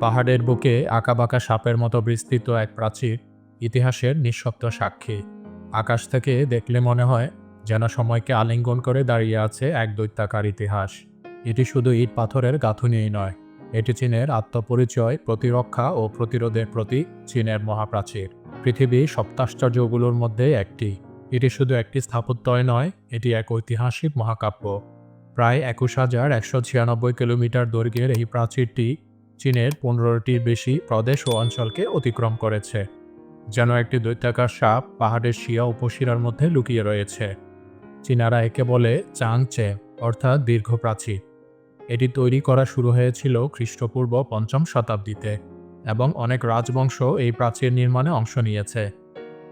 পাহাড়ের বুকে আঁকাবাঁকা সাপের মতো বিস্তৃত এক প্রাচীর ইতিহাসের নিঃশব্দ সাক্ষী। আকাশ থেকে দেখলে মনে হয় যেন সময়কে আলিঙ্গন করে দাঁড়িয়ে আছে এক দৈত্যাকার ইতিহাস। এটি শুধু ইট পাথরের গাঁথুনিই নয়, এটি চীনের আত্মপরিচয়, প্রতিরক্ষা ও প্রতিরোধের প্রতি চীনের মহাপ্রাচীর। পৃথিবী সপ্তাশ্চর্যগুলোর মধ্যে একটি। এটি শুধু একটি স্থাপত্যই নয়, এটি এক ঐতিহাসিক মহাকাব্য। প্রায় একুশ হাজার একশো ছিয়ানব্বই কিলোমিটার দৈর্ঘ্যের এই প্রাচীরটি চীনের পনেরোটির বেশি প্রদেশ ও অঞ্চলকে অতিক্রম করেছে, যেন একটি দৈত্যাকার সাপ পাহাড়ের শিয়া উপশিরার মধ্যে লুকিয়ে রয়েছে। চীনারা একে বলে চাংচে, অর্থাৎ দীর্ঘ প্রাচীর এটি তৈরি করা শুরু হয়েছিল খ্রিস্টপূর্ব পঞ্চম শতাব্দীতে এবং অনেক রাজবংশ এই প্রাচীর নির্মাণে অংশ নিয়েছে।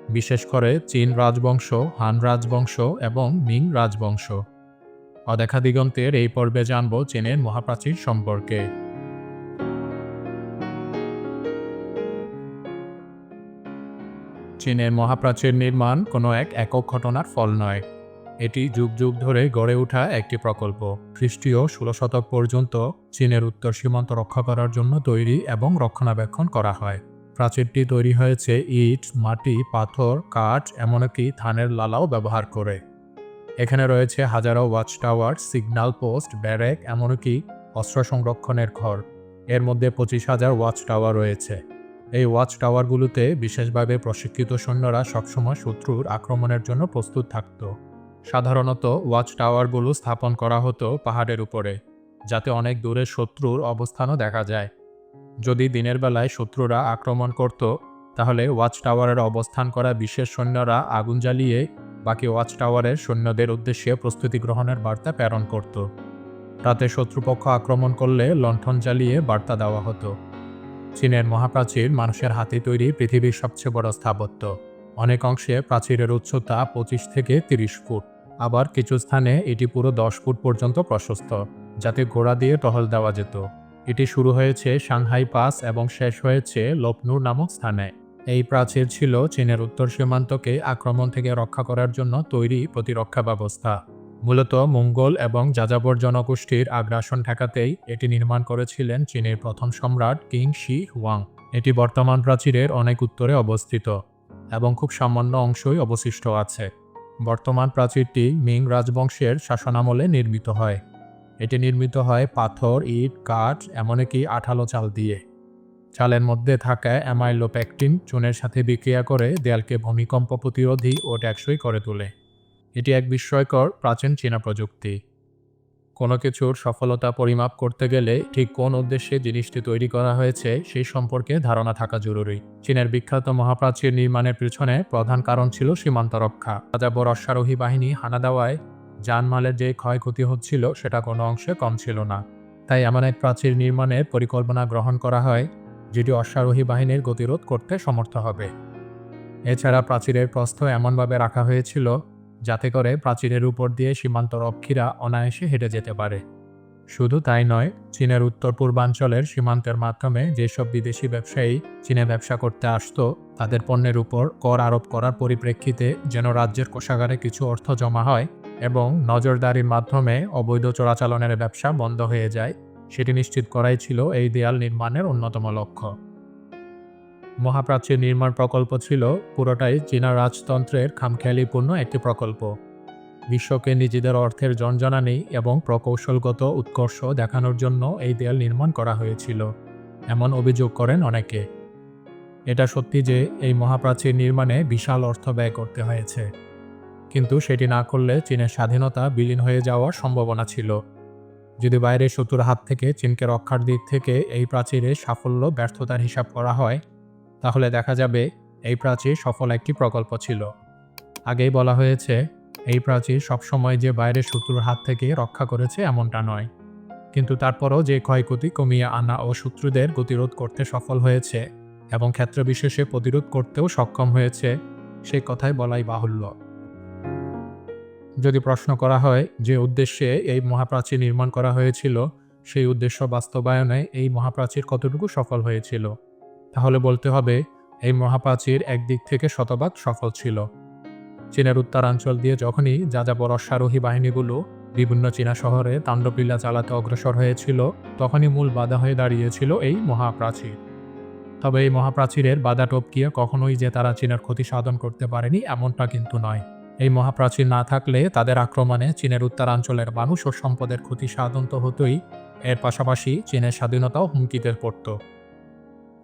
বিশেষ করে চীন রাজবংশ, হান রাজবংশ এবং মিং রাজবংশ। অদেখা দিগন্তের এই পর্বে জানব চীনের মহাপ্রাচীর সম্পর্কে। চীনের মহাপ্রাচীর নির্মাণ কোনো এক একক ঘটনার ফল নয়। এটি যুগ যুগ ধরে গড়ে ওঠা একটি প্রকল্প। খ্রিস্টীয় ষোলো শতক পর্যন্ত চীনের উত্তর সীমান্ত রক্ষা করার জন্য তৈরি এবং রক্ষণাবেক্ষণ করা হয়। প্রাচীরটি তৈরি হয়েছে ইট, মাটি, পাথর, কাঠ, এমনকি ধানের লালাও ব্যবহার করে। এখানে রয়েছে হাজারো watch tower signal post, barrack, এমনকি অস্ত্র সংরক্ষণের ঘর। এর মধ্যে পঁচিশ হাজার ওয়াচ টাওয়ার রয়েছে। এই ওয়াচ টাওয়ারগুলোতে বিশেষভাবে প্রশিক্ষিত সৈন্যরা সবসময় শত্রুর আক্রমণের জন্য প্রস্তুত থাকত। সাধারণত ওয়াচ টাওয়ারগুলো স্থাপন করা হতো পাহাড়ের উপরে, যাতে অনেক দূরে শত্রুর অবস্থানও দেখা যায়। যদি দিনের বেলায় শত্রুরা আক্রমণ করত, তাহলে ওয়াচ টাওয়ারের অবস্থান করা বিশেষ সৈন্যরা আগুন জ্বালিয়ে বাকি ওয়াচ টাওয়ারের সৈন্যদের উদ্দেশ্যে প্রস্তুতি গ্রহণের বার্তা প্রেরণ করত। রাতে শত্রুপক্ষ আক্রমণ করলে লণ্ঠন জ্বালিয়ে বার্তা দেওয়া হতো। চীনের মহাপ্রাচীর মানুষের হাতে তৈরি পৃথিবীর সবচেয়ে বড় স্থাপত্য। অনেক অংশে প্রাচীরের উচ্চতা পঁচিশ থেকে তিরিশ ফুট। আবার কিছু স্থানে এটি পুরো দশ ফুট পর্যন্ত প্রশস্ত, যাতে ঘোড়া দিয়ে টহল দেওয়া যেত। এটি শুরু হয়েছে সাংহাই পাস এবং শেষ হয়েছে লোপনুর নামক স্থানে। এই প্রাচীর ছিল চীনের উত্তর সীমান্তকে আক্রমণ থেকে রক্ষা করার জন্য তৈরি প্রতিরক্ষা ব্যবস্থা। মূলত মঙ্গল এবং যাযাবর জনগোষ্ঠীর আগ্রাসন ঠেকাতেই এটি নির্মাণ করেছিলেন চীনের প্রথম সম্রাট কিং শি ওয়াং এটি বর্তমান প্রাচীরের অনেক উত্তরে অবস্থিত এবং খুব সামান্য অংশই অবশিষ্ট আছে। বর্তমান প্রাচীরটি মিং রাজবংশের শাসনামলে নির্মিত হয়। এটি নির্মিত হয় পাথর, ইট, কাঠ, এমনকি আঠালো চাল দিয়ে। চালের মধ্যে থাকা অ্যামাইলোপ্যাকটিন চুনের সাথে বিক্রিয়া করে দেয়ালকে ভূমিকম্প প্রতিরোধী ও টেকসই করে তোলে। এটি এক বিস্ময়কর প্রাচীন চীনা প্রযুক্তি। কোনো কিছুর সফলতা পরিমাপ করতে গেলে ঠিক কোন উদ্দেশ্যে জিনিসটি তৈরি করা হয়েছে সেই সম্পর্কে ধারণা থাকা জরুরি। চীনের বিখ্যাত মহাপ্রাচীর নির্মাণের পিছনে প্রধান কারণ ছিল সীমান্ত রক্ষা। যাযাবর অশ্বারোহী বাহিনী হানা দেওয়ায় জানমালের যে ক্ষয়ক্ষতি হচ্ছিল সেটা কোনো অংশে কম ছিল না। তাই এমন এক প্রাচীর নির্মাণের পরিকল্পনা গ্রহণ করা হয়, যেটি অশ্বারোহী বাহিনীর গতিরোধ করতে সমর্থ হবে। এছাড়া প্রাচীরের প্রস্থ এমনভাবে রাখা হয়েছিল যাতে করে প্রাচীরের উপর দিয়ে সীমান্ত রক্ষীরা অনায়াসে হেঁটে যেতে পারে। শুধু তাই নয়, চীনের উত্তর পূর্বাঞ্চলের সীমান্তের মাধ্যমে যেসব বিদেশি ব্যবসায়ী চীনে ব্যবসা করতে আসত, তাদের পণ্যের উপর কর আরোপ করার পরিপ্রেক্ষিতে যেন রাজ্যের কোষাগারে কিছু অর্থ জমা হয় এবং নজরদারির মাধ্যমে অবৈধ চোরাচালনের ব্যবসা বন্ধ হয়ে যায়, সেটি নিশ্চিত করাই ছিল এই দেয়াল নির্মাণের অন্যতম লক্ষ্য। মহাপ্রাচীর নির্মাণ প্রকল্প ছিল পুরোটাই চীনা রাজতন্ত্রের খামখেয়ালিপূর্ণ একটি প্রকল্প। বিশ্বকে নিজেদের অর্থের জনজানানি এবং প্রকৌশলগত উৎকর্ষ দেখানোর জন্য এই দেয়াল নির্মাণ করা হয়েছিল, এমন অভিযোগ করেন অনেকে। এটা সত্যি যে এই মহাপ্রাচীর নির্মাণে বিশাল অর্থ ব্যয় করতে হয়েছে, কিন্তু সেটি না করলে চীনের স্বাধীনতা বিলীন হয়ে যাওয়ার সম্ভাবনা ছিল। যদি বাইরের শত্রুর হাত থেকে চীনকে রক্ষার দিক থেকে এই প্রাচীরের সাফল্য ব্যর্থতার হিসাব করা হয় তাহলে দেখা যাবে এই প্রাচীর সফল একটি প্রকল্প ছিল। আগেই বলা হয়েছে, এই প্রাচীর সবসময় যে বাইরের শত্রুর হাত থেকে রক্ষা করেছে এমনটা নয়। কিন্তু তারপরও যে ক্ষয়ক্ষতি কমিয়ে আনা ও শত্রুদের গতিরোধ করতে সফল হয়েছে এবং ক্ষেত্রবিশেষে প্রতিরোধ করতেও সক্ষম হয়েছে, সে কথাই বলাই বাহুল্য। যদি প্রশ্ন করা হয় যে উদ্দেশ্যে এই মহাপ্রাচীর নির্মাণ করা হয়েছিল, সেই উদ্দেশ্য বাস্তবায়নে এই মহাপ্রাচীর কতটুকু সফল হয়েছিল? তাহলে বলতে হবে, এই মহাপ্রাচীর একদিক থেকে শতভাগ সফল ছিল। চীনের উত্তরাঞ্চল দিয়ে যখনই যাযাবর অশ্বারোহী বাহিনীগুলো বিভিন্ন চীনা শহরে তাণ্ডবলীলা চালাতে অগ্রসর হয়েছিল, তখনই মূল বাধা হয়ে দাঁড়িয়েছিল এই মহাপ্রাচীর। তবে এই মহাপ্রাচীরের বাধা টপকিয়ে কখনোই যে তারা চীনের ক্ষতি সাধন করতে পারেনি এমনটা কিন্তু নয়। এই মহাপ্রাচীর না থাকলে তাদের আক্রমণে চীনের উত্তরাঞ্চলের মানুষ ও সম্পদের ক্ষতি সাধন তো হতোই, এর পাশাপাশি চীনের স্বাধীনতাও হুমকিতে পড়ত।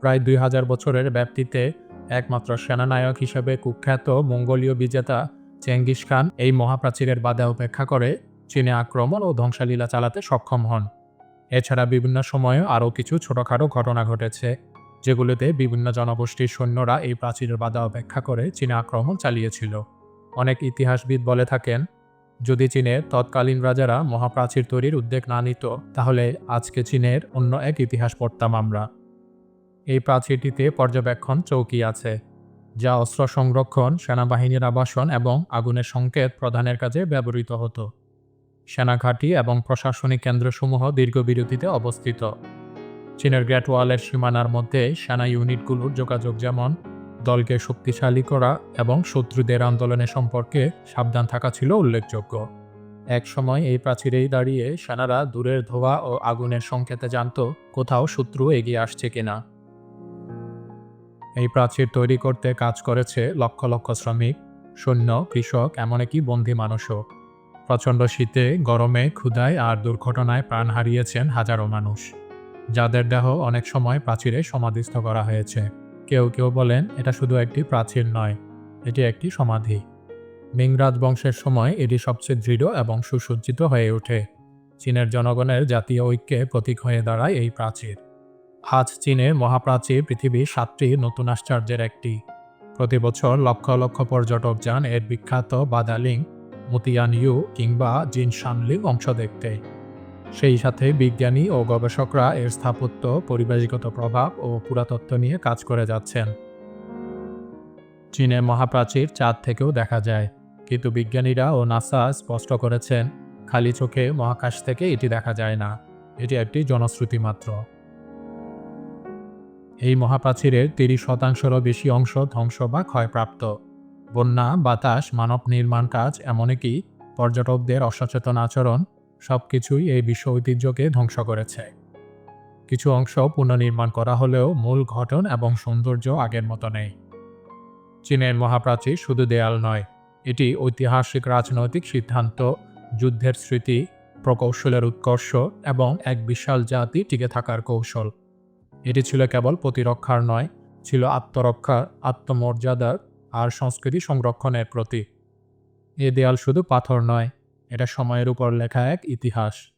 প্রায় দুই হাজার বছরের ব্যাপ্তিতে একমাত্র সেনানায়ক হিসেবে কুখ্যাত মঙ্গোলীয় বিজেতা চেঙ্গিস খান এই মহাপ্রাচীরের বাধা উপেক্ষা করে চীনে আক্রমণ ও ধ্বংসালীলা চালাতে সক্ষম হন। এছাড়া বিভিন্ন সময়ে আরও কিছু ছোটখাটো ঘটনা ঘটেছে, যেগুলোতে বিভিন্ন জনগোষ্ঠীর সৈন্যরা এই প্রাচীরের বাধা উপেক্ষা করে চীনে আক্রমণ চালিয়েছিল। অনেক ইতিহাসবিদ বলে থাকেন, যদি চীনের তৎকালীন রাজারা মহাপ্রাচীর তৈরির উদ্যোগ না নিত, তাহলে আজকে চীনের অন্য এক ইতিহাস পড়তাম আমরা। এই প্রাচীরটিতে পর্যবেক্ষণ চৌকি আছে, যা অস্ত্র সংরক্ষণ, সেনাবাহিনীর আবাসন এবং আগুনের সংকেত প্রদানের কাজে ব্যবহৃত হতো। সেনাঘাঁটি এবং প্রশাসনিক কেন্দ্রসমূহ দীর্ঘ বিরতিতে অবস্থিত। চীনের গ্রেট ওয়ালের সীমানার মধ্যে সেনা ইউনিটগুলোর যোগাযোগ যেমন দলকে শক্তিশালী করা এবং শত্রুদের আন্দোলনের সম্পর্কে সাবধান থাকা ছিল উল্লেখযোগ্য। এক সময় এই প্রাচীরেই দাঁড়িয়ে সেনারা দূরের ধোয়া ও আগুনের সংকেতে জানত কোথাও শত্রু এগিয়ে আসছে কিনা। এই প্রাচীর তৈরি করতে কাজ করেছে লক্ষ লক্ষ শ্রমিক, সৈন্য, কৃষক এমনকি বন্দী মানুষও। প্রচণ্ড শীতে, গরমে, ক্ষুধায় আর দুর্ঘটনায় প্রাণ হারিয়েছেন হাজারো মানুষ। যাদের দেহ অনেক সময় প্রাচীরে সমাধিস্থ করা হয়েছে। কেউ কেউ বলেন, এটা শুধু একটি প্রাচীর নয়, এটি একটি সমাধি। মিং রাজবংশের সময় এটি সবচেয়ে দৃঢ় এবং সুসজ্জিত হয়ে ওঠে। চীনের জনগণের জাতীয় ঐক্যে প্রতীক হয়ে দাঁড়ায় এই প্রাচীর। আজ চীনের মহাপ্রাচীর পৃথিবীর সাতটি নতুন আশ্চর্যের একটি। প্রতি বছর লক্ষ লক্ষ পর্যটক যান এর বিখ্যাত বাদালিং মুতিয়ান ইউ কিংবা জিন শানলিং অংশ দেখতে। সেই সাথে বিজ্ঞানী ও গবেষকরা এর স্থাপত্য, পরিবেশগত প্রভাব ও পুরাতত্ত্ব নিয়ে কাজ করে যাচ্ছেন। চীনের মহাপ্রাচীর চাঁদ থেকেও দেখা যায়, কিন্তু বিজ্ঞানীরা ও নাসা স্পষ্ট করেছেন, খালি চোখে মহাকাশ থেকে এটি দেখা যায় না। এটি একটি জনশ্রুতি মাত্র। এই মহাপ্রাচীরের তিরিশ শতাংশেরও বেশি অংশ ধ্বংস বা ক্ষয়প্রাপ্ত। বন্যা, বাতাস, মানব নির্মাণ কাজ এমনকি পর্যটকদের অসচেতন আচরণ সব কিছুই এই বিশ্ব ঐতিহ্যকে ধ্বংস করেছে। কিছু অংশ পুনর্নির্মাণ করা হলেও মূল গঠন এবং সৌন্দর্য আগের মতো নেই। চীনের মহাপ্রাচীর শুধু দেয়াল নয়, এটি ঐতিহাসিক রাজনৈতিক সিদ্ধান্ত, যুদ্ধের স্মৃতি, প্রকৌশলের উৎকর্ষ এবং এক বিশাল জাতি টিকে থাকার কৌশল। এটি ছিল কেবল প্রতিরক্ষার নয়, ছিল আত্মরক্ষা আত্মমর্যাদার আর সংস্কৃতি সংরক্ষণের প্রতীক। এ দেয়াল শুধু পাথর নয়, এটা সময়ের উপর লেখা এক ইতিহাস।